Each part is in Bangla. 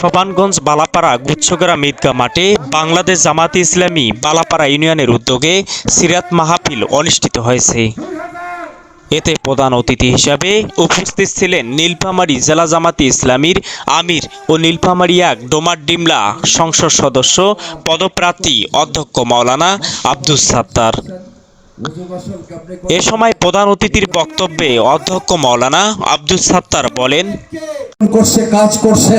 সোপানগঞ্জ বালাপাড়া গুচ্ছগ্রাম ঈদগাহ মাঠে বাংলাদেশ জামাতে ইসলামী বালাপাড়া ইউনিয়নের উদ্যোগে সিরাত মাহফিল অনুষ্ঠিত হয়েছে। এতে প্রধান অতিথি হিসাবে উপস্থিত ছিলেন নীলফামারী জেলা জামাতে ইসলামীর আমির ও নীলফামারী এক ডোমার ডিমলা সংসদ সদস্য, পদপ্রার্থী অধ্যক্ষ মাওলানা আব্দুস সাত্তার। এ সময় প্রধান অতিথির বক্তব্যে অধ্যক্ষ মাওলানা আব্দুস সাত্তার বলেন, করছে, কাজ করছে।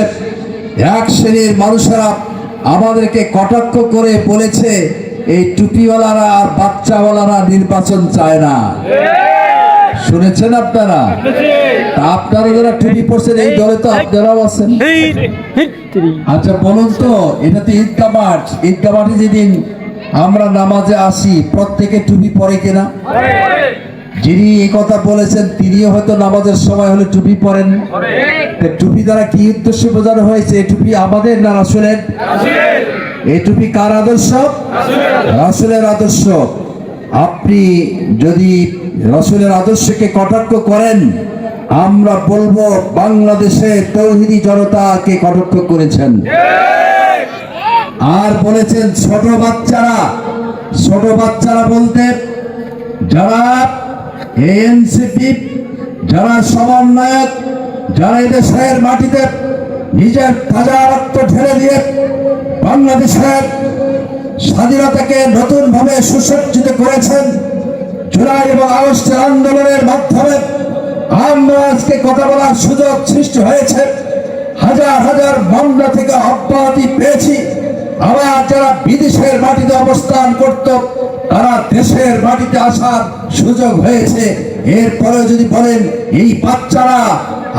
এক শ্রেণির মানুষেরা আমাদেরকে কটাক্ষ করে বলেছে এই টুপিওয়ালারা আর বাচ্চাওয়ালারা নির্বাচন চায় না। শুনেছেন আপনারা? তা আপনারা যারা টুপি পড়ছেন এই দলে তো আপনারাও আছেন। আচ্ছা বলুন তো এটা তো ঈদগা মাঠ। ঈদগা মাঠে যেদিন আমরা নামাজে আসি প্রত্যেকে টুপি পরে কিনা? যিনি এই কথা বলেছেন তিনিও হয়তো নামাজের সময় হলে টুপি পরেন। টুপি দ্বারা কি উদ্দেশ্য বোঝানো হয়েছে? এই টুপি আমাদের না রাসুলের? এই টুপি কার আদর্শ? রাসুলের আদর্শ। আপনি যদি রসুলের আদর্শকে কটাক্ষ করেন আমরা বলব বাংলাদেশে তৌহিদি জনতাকে কটাক্ষ করেছেন। আর বলেছেন ছোট বাচ্চারা ছোট বাচ্চারা বলতে যারা এনসিপি যারা সমন্বয়ক যারা এদেশের মাটিতে নিজের তাজা রক্ত ঢেলে দিয়ে বাংলাদেশের স্বাধীনতাকে নতুনভাবে সুসজ্জিত করেছেন, জুলাই এবং আগস্টের আন্দোলনের মাধ্যমে আমরা কথা বলার সুযোগ সৃষ্টি হয়েছে। হাজার হাজার মামলা থেকে অব্যাহতি পেয়েছি। আবার যারা বিদেশের মাটিতে অবস্থান করত, তারা দেশের মাটিতে আসার সুযোগ হয়েছে। এরপরে যদি বলেন, এই বাচ্চারা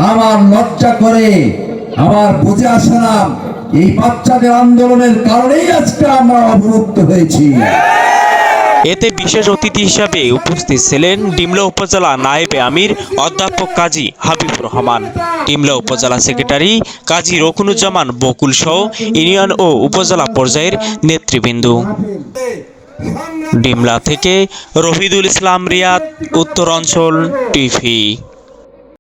আমার লজ্জা করে, আমার বুঝে আসে না। এই বাচ্চাদের আন্দোলনের কারণেই আজকে আমরা অবরুদ্ধ হয়েছি। এতে বিশেষ অতিথি হিসাবে উপস্থিত ছিলেন ডিমলা উপজেলা নায়েবে আমির অধ্যাপক কাজী হাবিব রহমান। ডিমলা উপজেলা সেক্রেটারি কাজী রকুনুজ্জামান বকুল সহ ইউনিয়ন ও উপজেলা পর্যায়ের নেতৃবৃন্দ। ডিমলা থেকে রহিদুল ইসলাম রিয়াদ উত্তরাঞ্চল টিভি।